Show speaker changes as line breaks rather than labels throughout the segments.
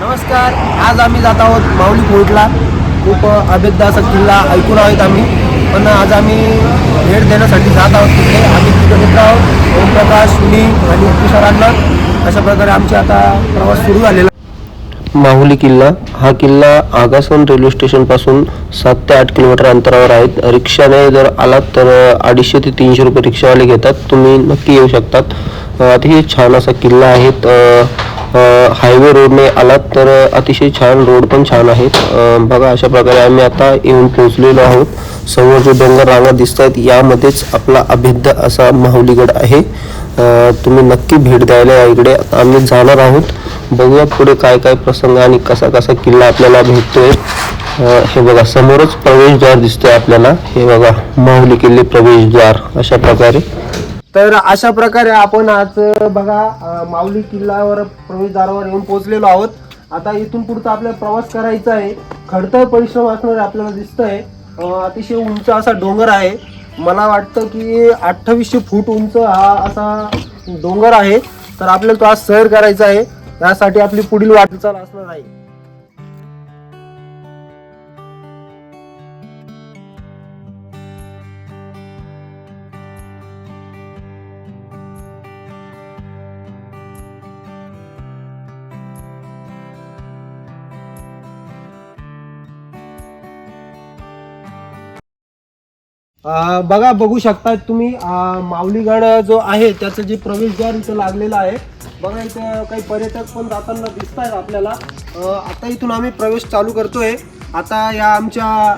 नमस्कार आज आम्ही जात आहोत माऊली फोर्टला खूप अभेद्य असा किल्ला ऐकून आहोत आम्ही. पण आज आम्ही भेट देण्यासाठी जात आहोत तिथे. आम्ही तिथं मित्र आहोत. ओमप्रकाश मी आणि तुषारांना अशा प्रकारे आमची आता प्रवास सुरू झालेला. माहुली किल्ला. हा किल्ला आगासन रेल्वे स्टेशनपासून सात ते आठ किलोमीटर अंतरावर आहेत रिक्षाने जर आलात तर अडीचशे ते तीनशे रुपये रिक्षावाले घेतात. तुम्ही नक्की येऊ शकतात. अतिशय छान असा किल्ला आहे. हायवे रोडने आलात तर अतिशय छान रोड पण छान आहेत. बघा अशा प्रकारे आम्ही आता येऊन पोहोचलेलो आहोत. समोर जे डोंगर रांगा दिसत आहेत यामध्येच आपला अभेद्य असा माहुलीगड आहे. तुम्ही नक्की भेट द्यायला या इकडे. आम्ही जाणार आहोत. बघूया पुढे काय काय प्रसंग आणि कसा कसा किल्ला आपल्याला भेटतोय. हे बघा समोरच प्रवेशद्वार दिसतोय आपल्याला. हे बघा माहुली किल्ले प्रवेशद्वार अशा प्रकारे. तर अशा प्रकारे आपण आज बघा अ, माऊली किल्ल्यावर प्रवेशद्वारावर येऊन पोहोचलेलो आहोत. आता इथून पुढचा आपल्याला प्रवास करायचा आहे. खडतर परिश्रम असणारे आपल्याला दिसतंय. अ, अतिशय उंच असा डोंगर आहे. मला वाटतं की अठ्ठावीसशे फूट उंच हा असा डोंगर आहे. तर आपल्याला तो आज सैर करायचा आहे. यासाठी आपली पुढील वाटचाल असणार आहे. अ, बघा बघू शकता तुम्ही अ, माऊलीगड जो आहे त्याचं जे प्रवेशद्वार इथं लागलेलं आहे. बघा इथं काही पर्यटक पण जाताना दिसत आहेत आपल्याला. अ, आता इथून आम्ही प्रवेश चालू करतोय. आता या आमच्या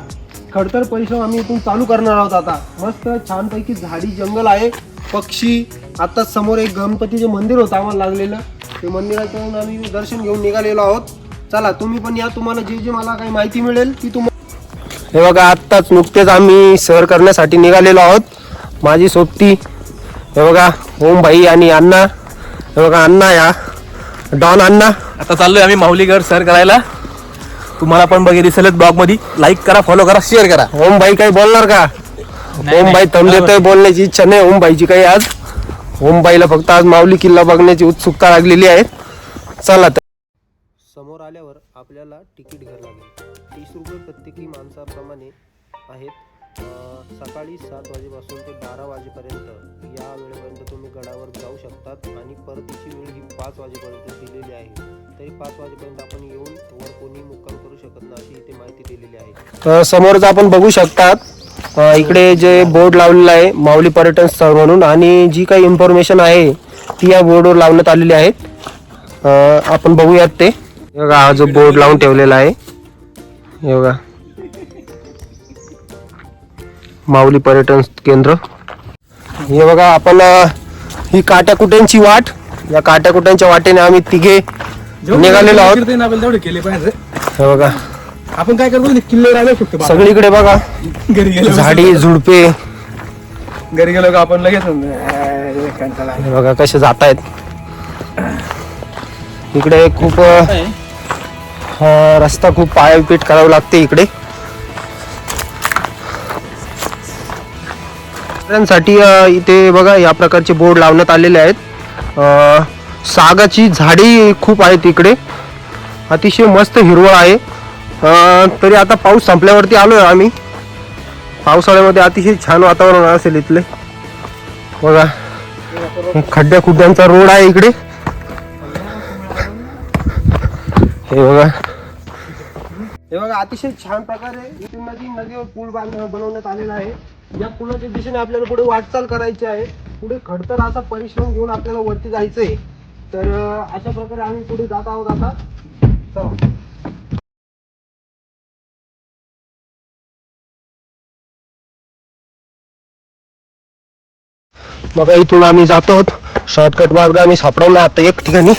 खडतर परिश्रम आम्ही इथून चालू करणार आहोत आता. मस्त छानपैकी झाडी जंगल आहे. पक्षी आता समोर एक गणपतीचे मंदिर होतं आम्हाला लागलेलं. ते मंदिरातून आम्ही दर्शन घेऊन निघालेलो आहोत. चला तुम्ही पण या. तुम्हाला जे जे मला काही माहिती मिळेल ती तुम्हाला हे बघा आत्ताच नुकतेच आम्ही सहर करण्यासाठी निघालेलो आहोत. माझी सोबती हे बघा ओम भाई आणि अण्णा. हे बघा अण्णा या. डॉन अण्णा.
आता चाललोय आम्ही माऊलीगड सर करायला. तुम्हाला पण बघे दिसेलच ब्लॉगमध्ये लाईक करा फॉलो करा शेअर करा.
ओम भाई काही बोलणार का? ओम भाई
बरोबर.
देतोय बोलण्याची इच्छा नाही ओम भाईची काही आज. ओम भाईला फक्त आज माऊली किल्ला बघण्याची उत्सुकता लागलेली आहे. चला तर. समोर आल्यावर आपल्याला तिकीट घ्यावं लागेल. तीस रुपये प्रत्येकी माणसाप्रमाणे आहेत. सकाळी सात वाजेपासून ते बारा वाजेपर्यंत या वेळेपर्यंत तुम्ही गडावर जाऊ शकतात आणि परतीची वेळ ही पाच वाजेपर्यंत दिलेली आहे. तरी पाच वाजेपर्यंत आपण येऊन वर कोणी मुक्काम करू शकत नाही अशी इथे माहिती दिलेली आहे. समोरच आपण बघू शकतात इकडे जे बोर्ड लावलेला आहे माऊली पर्यटन स्थळ म्हणून आणि जी काही इन्फॉर्मेशन आहे ती या बोर्डवर लावण्यात आलेली आहे आपण बघूयात ते. हे बघा हा जो बोर्ड लावून ठेवलेला आहे. हे बघा. माऊली पर्यटन केंद्र. हे बघा आपण ही काट्याकुट्यांची वाट. या काट्याकुट्यांच्या वाटेने आम्ही तिघे निघालेलो आहोत.
आपण तेवढे केले पाहिजे.
हे बघा.
आपण काय करतो किल्ले राहिले शकतो
सगळीकडे बघा.
घरी गेलो.
झाडी झुडपे.
घरी गेलो का आपण लगेच
हे बघा कसे जात आहेत इकडे खूप रस्ता खूप पायपीट करावं लागते इकडे. साठी इथे बघा या प्रकारचे बोर्ड लावण्यात आलेले आहेत. सागाची झाडी खूप आहेत इकडे. अतिशय मस्त हिरवळ आहे. तरी आता पाऊस संपल्यावरती आलोय आम्ही. पावसाळ्यामध्ये अतिशय छान वातावरण असेल इथले. बघा खड्ड्या खुड्ड्यांचा रोड आहे इकडे. हे बघा. हे बघा अतिशय छान प्रकारे इथे नदी नदीवर पूल बांध बनवण्यात आलेला आहे. या पुलाच्या दिशेने आपल्याला पुढे वाटचाल करायची आहे. पुढे खडतर असा परिश्रम घेऊन आपल्याला वरती जायचंय. तर अशा प्रकारे आम्ही पुढे जात आहोत आता. चला. बघा इथून आम्ही जातो आहोत. शॉर्टकट मार्ग आम्ही सापडवला आता एक ठिकाणी.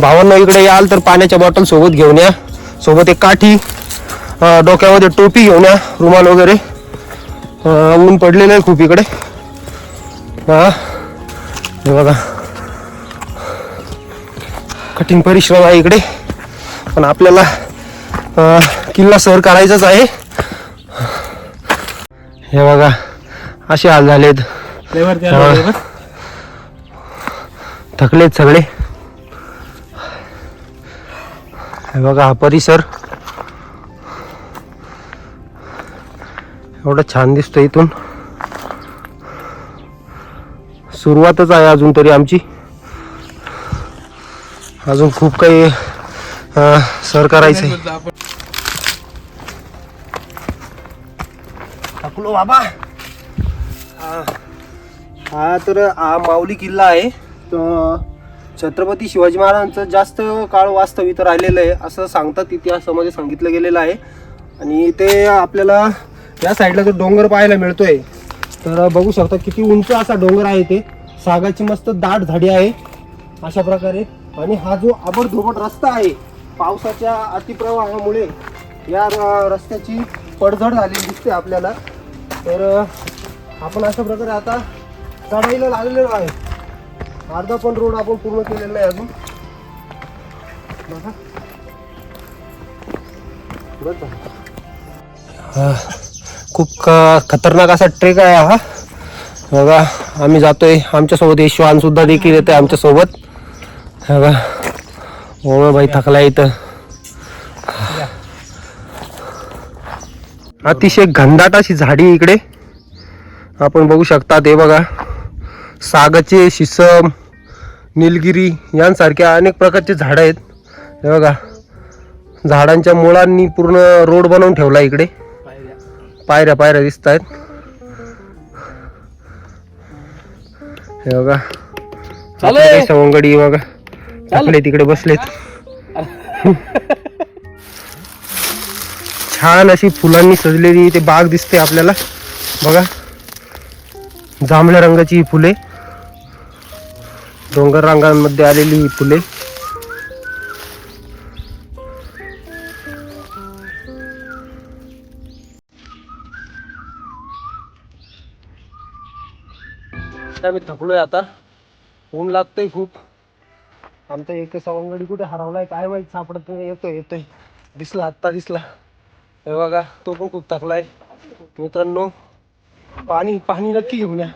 भावांना इकडे याल तर पाण्याच्या बॉटल सोबत घेऊन या. सोबत एक काठी डोक्यामध्ये टोपी घेऊन या रुमाल वगैरे. ऊन पडलेलं आहे खूप इकडे. हा. हे बघा. कठीण परिश्रम आहे इकडे. पण आपल्याला किल्ला सर करायचाच आहे. हे बघा. असे हाल झालेत. थकलेत सगळे. हे बघा हा परिसर. एवढा छान दिसतो इथून. सुरुवातच आहे अजून तरी आमची. अजून खूप काही सर करायचं आहे टाकलो बाबा. हा हा तर हा माऊली किल्ला आहे. तर छत्रपती शिवाजी महाराजांचं जास्त काळ वास्तव इथं राहिलेलं आहे असं सांगतात इतिहासामध्ये सांगितलं गेलेलं आहे. आणि ते आपल्याला या साईडला जो डोंगर पाहायला मिळतोय तर बघू शकता किती उंच असा डोंगर आहे ते सागाची मस्त दाट झाडी आहे अशा प्रकारे. आणि हा जो आबडधोबड रस्ता आहे पावसाच्या अतिप्रवाहामुळे या र- रस्त्याची पडझड झालेली दिसते आपल्याला. तर आपण अशा प्रकारे आता चढाईला लागलेलो आहे. अर्धा पण रोड आपण पूर्ण केलेला नाही अजून. बघा हा, खूप खतरनाक असा ट्रेक आहे हा. बघा आम्ही जातोय. आमच्यासोबत यशवान सुद्धा देखील येतोय आमच्यासोबत. बघा. ओळ भाई थकला इथं. अतिशय घनदाट अशी झाडी इकडे. आपण बघू शकता ते बघा. सागाचे शिसम निलगिरी यांसारख्या अनेक प्रकारचे झाडं आहेत. हे बघा झाडांच्या मुळांनी पूर्ण रोड बनवून ठेवला इकडे. पायऱ्या पायऱ्या दिसत आहेत. हे बघा आपले सवंगडी बघा आपले तिकडे बसलेत. छान अशी फुलांनी सजलेली ते बाग दिसते आपल्याला. बघा जांभळ्या रंगाची ही फुले. डोंगर रांगांमध्ये आलेली ही फुले. आम्ही थकलोय आता. ऊन लागतंय खूप. आमचा एक सवंगडी कुठे हरवलाय काय माहीत सापडत नाही. येतोय येतोय. दिसला आत्ता दिसला. हे बघा तो पण खूप थकलाय. मित्रांनो पाणी पाणी नक्की घेऊन या.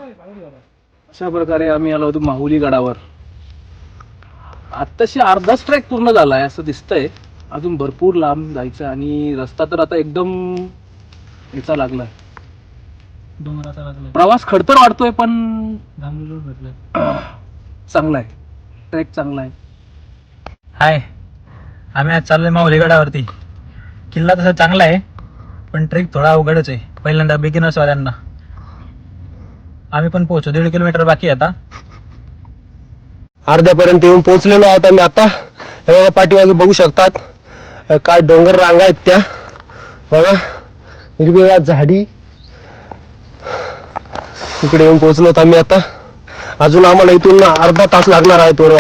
अशा प्रकारे आम्ही आलो होतो माहुली गडावर. आत्ताशी अर्धाच ट्रॅक पूर्ण झालाय असं दिसतंय. अजून भरपूर लांब जायचं आणि रस्ता तर आता एकदम याचा
डोंगराचा लागला
प्रवास खडतर वाटतोय पण चांगला आहे ट्रेक चांगला आहे
हाय. आम्ही आज चाललोय माहुली गडावरती. किल्ला तसा चांगला आहे पण ट्रेक थोडा अवघडच आहे. पहिल्यांदा बिगिनर्स वाल्यांना आम्ही पण पोहोचू. दीड किलोमीटर बाकी आहे आता.
अर्ध्यापर्यंत येऊन पोहोचलेलो आहोत आम्ही आता. हे बघा पाठीमागे बघू शकतात. काय डोंगर रांगा आहेत त्या. बघा हिरवीगार झाडी. इकडे येऊन पोहोचलो आहोत आम्ही आता. अजून आम्हाला इथून अर्धा तास लागणार आहे तोड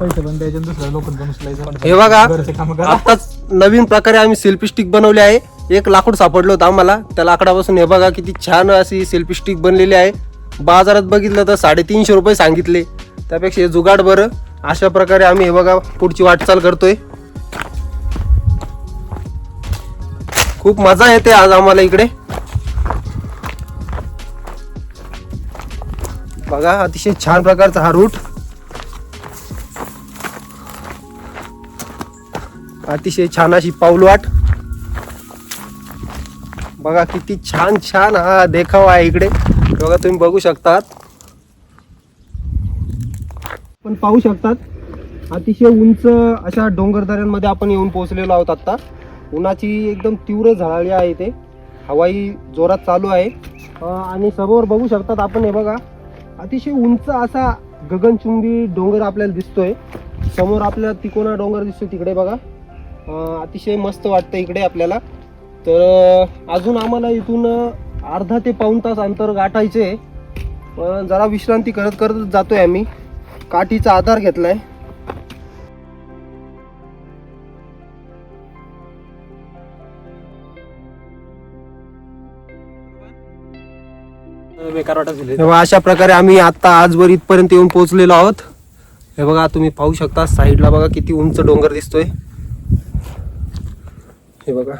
पैसे पण द्यायचे दुसऱ्या लोक पण उचलायचं
हे बघा
घरचे काम करा.
आताच नवीन प्रकारे आम्ही सेल्फी स्टिक बनवली आहे. एक लाकूड सापडलं होतं आम्हाला. त्या लाकडापासून हे बघा किती छान अशी सेल्फी स्टिक बनलेली आहे. बाजारात बघितलं तर साडेतीनशे रुपये सांगितले. त्यापेक्षा हे जुगाड बरं. अशा प्रकारे आम्ही हे बघा पुढची वाटचाल करतोय. खूप मजा येते आज आम्हाला इकडे. बघा अतिशय छान प्रकारचा हा रूट अतिशय छान अशी पाऊलवाट बघा किती छान छान हा देखावा आहे इकडे. बघा तुम्ही बघू शकतात. पण पाहू शकतात अतिशय उंच अशा डोंगरदऱ्यांमध्ये आपण येऊन पोहोचलेलो आहोत आत्ता. उन्हाची एकदम तीव्र झळाळी आहे इथे. हवाई जोरात चालू आहे. आणि समोर बघू शकतात आपण हे बघा. अतिशय उंच असा गगनचुंबी डोंगर आपल्याला दिसतोय. समोर आपल्याला तिकोना डोंगर दिसतोय तिकडे बघा. अतिशय मस्त वाटतं इकडे आपल्याला. तर अजून आम्हाला इथून अर्धा ते पाऊण तास अंतर गाठायचे पण जरा विश्रांती करत करत जातोय आम्ही. काठीचा आधार घेतलाय.
बेकार
तेव्हा अशा प्रकारे आम्ही आता आजवर इथपर्यंत येऊन पोहोचलेलो आहोत. हे बघा तुम्ही पाहू शकता साईडला बघा किती उंच डोंगर दिसतोय. हे बघा.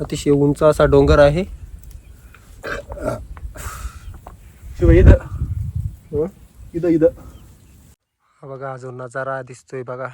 अतिशय उंच असा डोंगर आहे.
इथं. इथं इथं.
हा बघा जो नजारा दिसतोय बघा.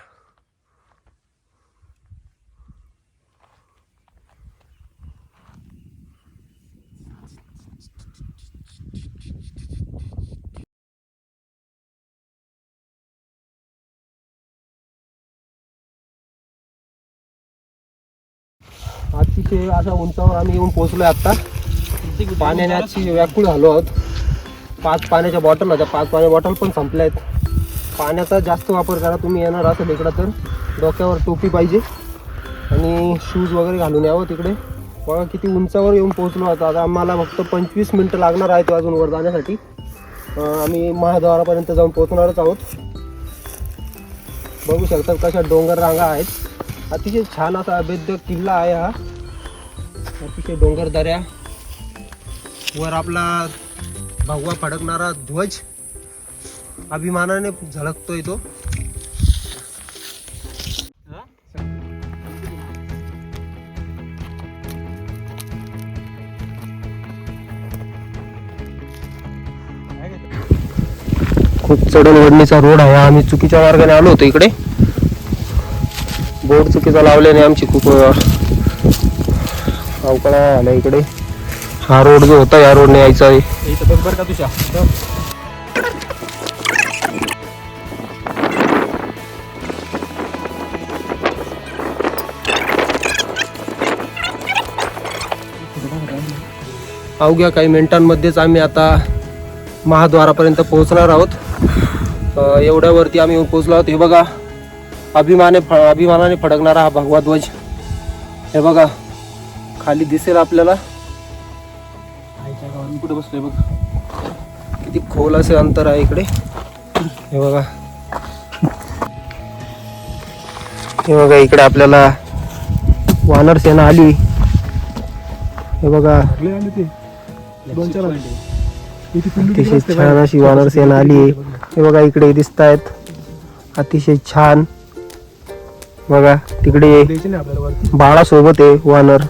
अतिशय अशा उंचावर आम्ही येऊन पोहोचलोय आत्ता. पाण्याने अतिशय व्याकुळ झालो आहोत. पाच पाण्याच्या बॉटल होत्या. पाच पाण्याच्या बॉटल पण संपल्या आहेत पाण्याचा जास्त वापर करा तुम्ही येणार असाल इकडं तर. डोक्यावर टोपी पाहिजे. आणि शूज वगैरे घालून यावं तिकडे. बघा किती उंचावर येऊन पोहोचलो आता. आता आम्हाला फक्त पंचवीस मिनटं लागणार आहेत अजून वर जाण्यासाठी. आम्ही महाद्वारापर्यंत जाऊन पोहोचणारच आहोत. बघू शकता कशा डोंगर रांगा आहेत. अतिशय छान असा अभेद्य किल्ला आहे हा. अतिशय डोंगर दऱ्या. वर आपला भगवा फडकणारा ध्वज अभिमानाने झळकतोय तो. खूप चढणवडणीचा रोड आहे आम्ही चुकीच्या मार्गाने आलो होतो इकडे. बोर्ड चुकीचा लावल्याने आमची खूप अवकाळा आला इकडे. हा रोड जो होता या रोडने यायचा आहे. अवघ्या काही मिनिटांमध्येच आम्ही आता महाद्वारापर्यंत पोहोचणार आहोत. एवढ्यावरती आम्ही पोहोचलो आहोत. हे बघा अभिमाने अभिमानाने फडकणारा हा भगवा ध्वज. हे बघा खाली दिसेल आपल्याला.
कुठे बसलोय बघ.
किती खोल असे अंतर आहे इकडे. हे बघा. हे बघा इकडे आपल्याला वानर सेना आली. हे बघा. अतिशय छान. अशी वानर सेना आली. हे बघा. इकडे दिसत आहेत अतिशय छान. बघा तिकडे
द्यायचे नाही आपल्याला वरती.
बाळासोबत आहे वानर.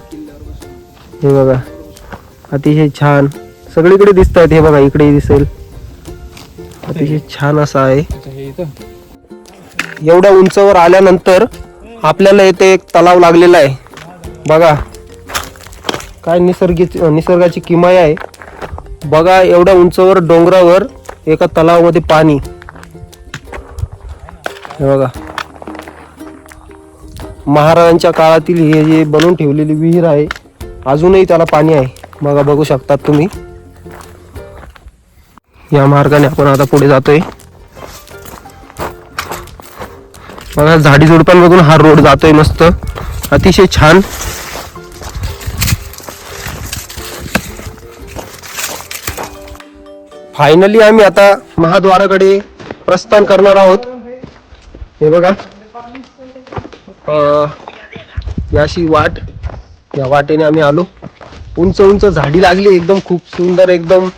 हे बघा अतिशय छान. सगळीकडे दिसत आहेत हे बघा इकडे दिसेल. अतिशय छान असं आहे.
हे इथं?
एवढ्या उंचावर आल्यानंतर आपल्याला इथे एक तलाव लागलेला आहे. बघा काय निसर्गिक निसर्गाची किमया आहे. बघा एवढ्या उंचावर डोंगरावर एका तलावामध्ये पाणी. हे बघा. महाराजांच्या काळातील हे जे बनवून ठेवलेली विहीर आहे अजूनही त्याला पाणी आहे. बघा बघू शकतात तुम्ही. या मार्गाने आपण आता पुढे जातोय. बघा झाडी झुडपांमधून हा रोड जातोय मस्त. अतिशय छान. फायनली आम्ही आता महाद्वाराकडे प्रस्थान करणार आहोत. हे बघा. याशी वाट या वाटेने आम्ही आलो. उंच उंच झाडी लागली एकदम खूप सुंदर एकदम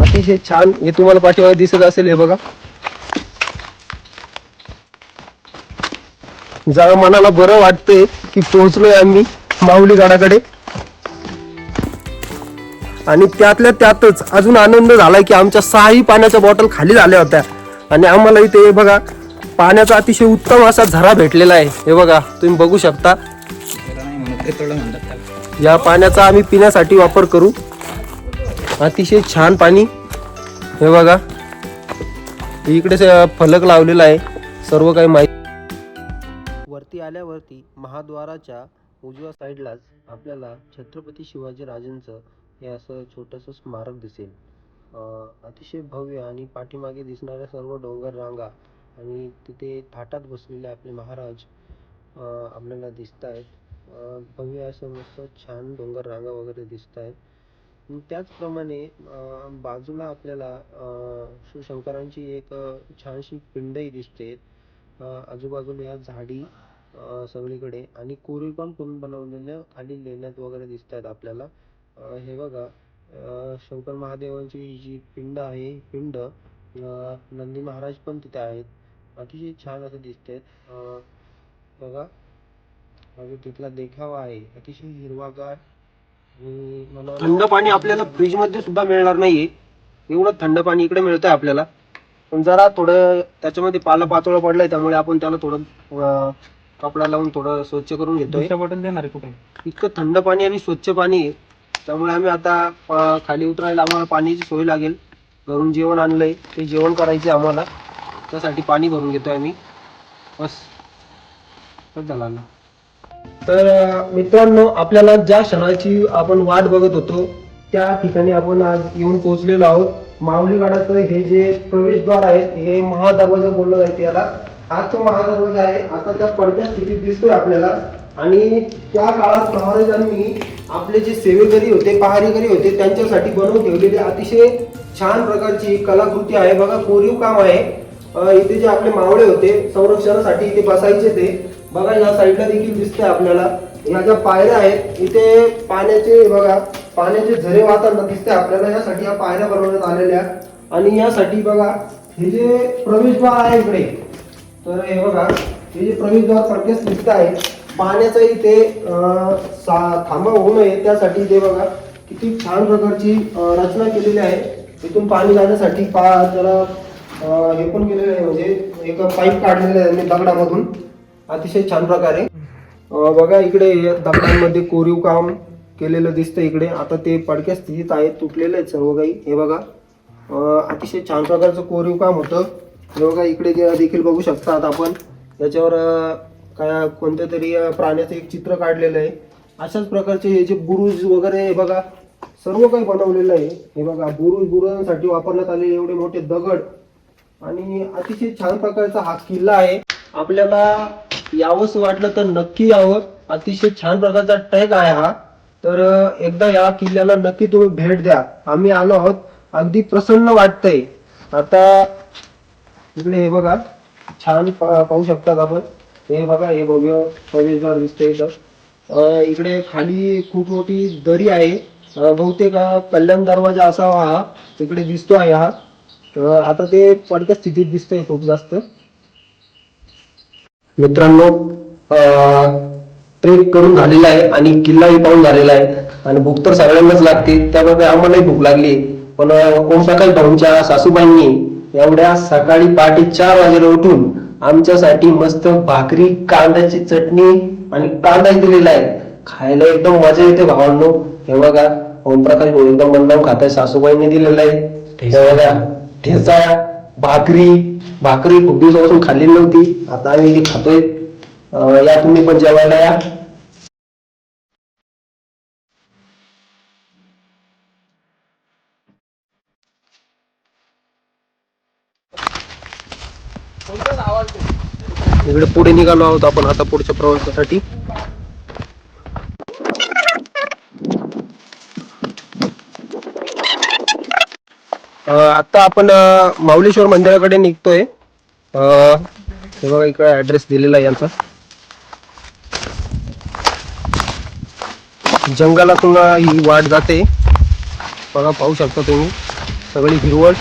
अतिशय छान. हे तुम्हाला पाठीमागे दिसत असेल हे बघा. जरा मनाला बरं वाटतंय की पोहोचलोय आम्ही माऊली गडाकडे. आणि त्यातल्या त्यातच अजून आनंद झालाय की आमच्या सहाही पाण्याच्या बॉटल खाली झाल्या होत्या. आणि आम्हाला इथे हे बघा पाण्याचा अतिशय उत्तम असा झरा भेटलेला आहे. हे बघा तुम्ही बघू शकता. या पाण्याचा आम्ही पिण्यासाठी वापर करू. अतिशय छान पाणी. हे बघा इकडे फलक लावलेला आहे. सर्व काही माहिती वरती आल्यावरती महाद्वाराच्या उजव्या साईडलाच आपल्याला छत्रपती शिवाजी राजांचं हे असं छोटंसं स्मारक दिसेल. अतिशय भव्य आणि पाठीमागे दिसणाऱ्या सर्व डोंगर रांगा आणि तिथे थाटात बसलेले आपले महाराज आपल्याला दिसत आहेत भव्य असं मस्त छान डोंगर रांगा वगैरे दिसत आहेत त्याचप्रमाणे बाजूला आपल्याला अं, शिवशंकरांची एक छानशी पिंडही दिसते. आजूबाजूला या झाडी सगळीकडे आणि कोरीवकाम करून बनवलेल्या खाली लेण्यात वगैरे दिसत आहेत आपल्याला हे बघा शंकर महादेवांची जी पिंड आहे पिंड नंदी महाराज पण तिथे आहेत. अतिशय छान असं दिसते बघा अजून तिथला देखावा आहे. अतिशय हिरवागार. आणि मला थंड पाणी आपल्याला फ्रीजमध्ये सुद्धा मिळणार नाहीये. एवढं थंड पाणी इकडे मिळतंय आपल्याला. पण जरा थोडं त्याच्यामध्ये पाला पाचोळा पडलाय त्यामुळे आपण त्याला थोडं अं, कपडा लावून थोडं स्वच्छ करून घेतोय.
बटन देणार आहे कुठे
इतकं थंड पाणी आणि स्वच्छ पाणी आहे. त्यामुळे आम्ही आता अं, खाली उतरायला आम्हाला पाण्याची सोय लागेल. घरून जेवण आणलंय. ते जेवण करायचे आम्हाला. त्यासाठी पाणी भरून घेतोय आम्ही. बस. बस झाला ना तर मित्रांनो आपल्याला ज्या क्षणाची आपण वाट बघत होतो त्या ठिकाणी आपण आज येऊन पोहोचलेलो आहोत. माऊली गडाचं हे जे प्रवेशद्वार आहे हे महादरवाजा बोललं जायचं याला. आज तो महादरवाजा आहे. आता त्या पडद्या स्थितीत दिसतोय आपल्याला. आणि त्या काळात महाराजांनी आपले जे सेवेकरी होते पहारेकरी होते त्यांच्यासाठी बनवून ठेवलेली अतिशय छान प्रकारची कलाकृती आहे. बघा कोरीव काम आहे. इथे जे आपले मावळे होते संरक्षणासाठी इथे बसायचे ते. बघा या साईडला देखील दिसते आपल्याला. या ज्या पायऱ्या आहेत इथे पाण्याचे बघा पाण्याचे झरे वाहताना दिसते आपल्याला. यासाठी या पायऱ्या बनवण्यात आलेल्या आणि यासाठी बघा हे जे प्रवेशद्वार आहे इकडे तर हे बघा हे जे प्रवेशद्वार सारखेच दिसत आहे. पाण्याचं इथे सा- थांबा होऊ नये. त्यासाठी ते बघा किती छान प्रकारची रचना केलेली आहे. इथून पाणी जाण्यासाठी पा जरा हे पण केलेलं आहे. म्हणजे एक पाईप काढलेलं आहे त्यांनी दगडामधून. अतिशय छान प्रकारे. बघा इकडे हे दगडांमध्ये कोरीव काम केलेलं दिसतं इकडे. आता ते पडक्या स्थितीत आहे तुटलेलं आहे सर्व काही. हे बघा. अतिशय छान प्रकारचं कोरीव काम होतं. हे बघा इकडे देखील बघू शकतात आपण. याच्यावर काय कोणत्या तरी प्राण्याचं एक चित्र काढलेलं आहे. अशाच प्रकारचे हे जे बुरुज वगैरे हे बघा. सर्व काही बनवलेलं आहे. हे बघा बुरुज बुरुजांसाठी वापरण्यात आलेले एवढे मोठे दगड आणि अतिशय छान प्रकारचा हा किल्ला आहे. आपल्याला यावंच वाटलं तर नक्की यावं. अतिशय छान प्रकारचा ट्रॅक आहे हा. तर एकदा या किल्ल्याला नक्की तुम्ही भेट द्या. आम्ही आलो आहोत. अगदी प्रसन्न वाटतंय. आता इकडे हे बघा. छान पा- पाहू शकतात आपण. हे बघा हे भव्य प्रवेशद्वार दिसतंय इथं. इकडे खाली खूप मोठी दरी आहे. बहुतेक कल्याण दरवाजा असावा हा. इकडे दिसतो आहे हा. तर आता ते पडक्या स्थितीत दिसतंय खूप जास्त. मित्रांनो ट्रेक करून झालेला आहे आणि किल्लाही पाहून झालेला आहे. आणि भूक तर सगळ्यांनाच लागते. त्यामुळे आम्हालाही भूक लागली. पण ओम ओमप्रकाश भाऊंच्या सासूबाईंनी एवढ्या सकाळी पहाटे चार वाजेला उठून आमच्यासाठी मस्त भाकरी कांद्याची चटणी आणि कांदाही दिलेला आहे. खायला एकदम मजा येते भावांनो. हे बघा ओमप्रकाश भाऊ एकदम मनलावून खाताय सासूबाईंनी दिलेला आहे. हे बघा. ठेचा भाकरी भाकरी खूप दिवसापासून खाल्लेली नव्हती. आता आम्ही ती खातोय. अं, या तुम्ही पण जेवायला या. इकडे पुढे निघालो आहोत आपण आता पुढच्या प्रवासासाठी. आता आपण माऊलेश्वर मंदिराकडे निघतोय. हे बघा इकडे ऍड्रेस दिलेला आहे यांचा. जंगलातून ही वाट जाते. बघा पाहू शकता तुम्ही. सगळी हिरवळ.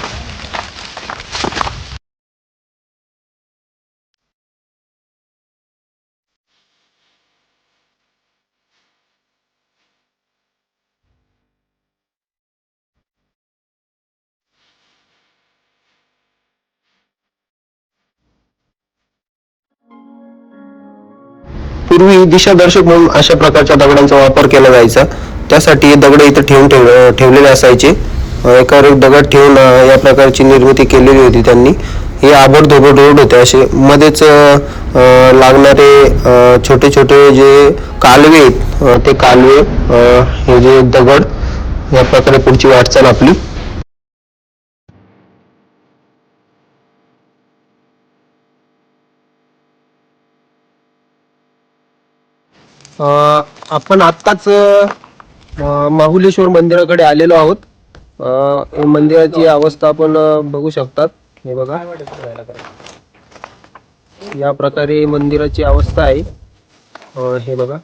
पूर्वी दिशादर्शक म्हणून अशा प्रकारच्या दगडांचा वापर केला जायचा. त्यासाठी हे दगड इथं ठेवून ठेव ठेवलेले असायचे. एकावर एक दगड ठेवून या प्रकारची निर्मिती केलेली होती त्यांनी. हे आबडधोबड रोड होते असे. मध्येच लागणारे छोटे छोटे जे कालवे आहेत ते कालवे हे जे दगड या प्रकारे पुढची वाटचाल आपली. आपण आत्ताच माहुलेश्वर मंदिराकडे आलेलो आहोत. अं, मंदिराची अवस्था आपण अं, बघू शकतात. हे बघा. या प्रकारे मंदिराची अवस्था आहे. अं, हे बघा.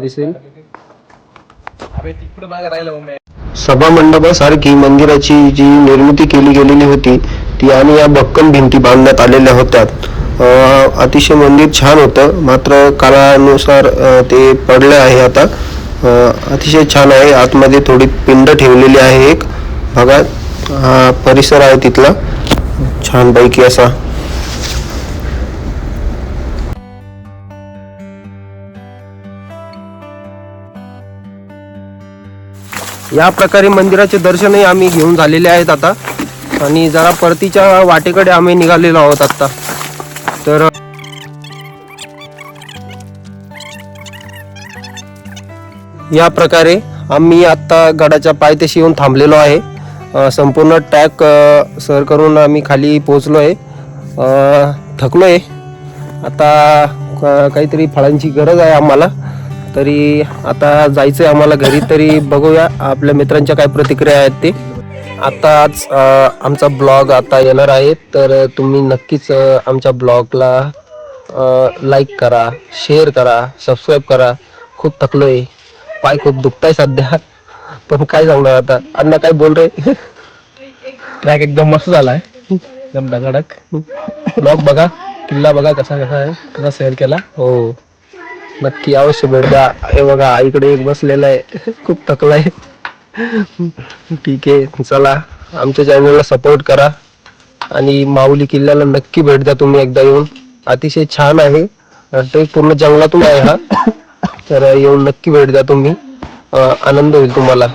दिसेल. सभा मंडपासारखी मंदिराची जी निर्मिती केली गेलेली होती ती आणि या भक्कम भिंती बांधण्यात आलेल्या होत्या अतिशय मंदिर छान होतं. मात्र काळानुसार ते पडलं आहे आता. अतिशय छान आहे. आतमध्ये थोडी पिंड ठेवलेली आहे एक. भागात हा परिसर आहे तिथला. छानपैकी असा. या प्रकारे मंदिराचे दर्शनही आम्ही घेऊन झालेले आहेत आता. आणि जरा परतीच्या वाटेकडे आम्ही निघालेलो आहोत आत्ता. तर या प्रकारे आम्ही आत्ता गडाच्या पायथ्याशी येऊन थांबलेलो आहे. संपूर्ण ट्रॅक सर करून आम्ही खाली पोहोचलो आहे थकलो आहे आता काहीतरी फळांची गरज आहे आम्हाला. तरी आता जायचं आहे आम्हाला घरी तरी बघूया आपल्या मित्रांच्या काय प्रतिक्रिया आहेत ते. आताच आमचा ब्लॉग आता येणार आहे तर तुम्ही नक्कीच आमच्या ब्लॉगला लाईक करा शेअर करा सबस्क्राईब करा. खूप थकलोय. पाय खूप दुखताय सध्या. पण काय सांगणार आता? अण्णा काय बोल रे?
ट्रॅक एकदम मस्त झालाय. एकदम दगडक
ब्लॉग बघा.
किल्ला बघा कसा कसा आहे. कसा सैर केला.
हो. नक्की अवश्य भेट द्या. हे बघा आईकडे एक बसलेला आहे. खूप थकलाय. ठीक आहे चला. आमच्या चॅनलला सपोर्ट करा. आणि माऊली किल्ल्याला नक्की भेट द्या तुम्ही एकदा येऊन. अतिशय छान आहे. ट्रेक पूर्ण जंगलातून आहे हा. तर येऊन नक्की भेट द्या तुम्ही. आनंद होईल तुम्हाला.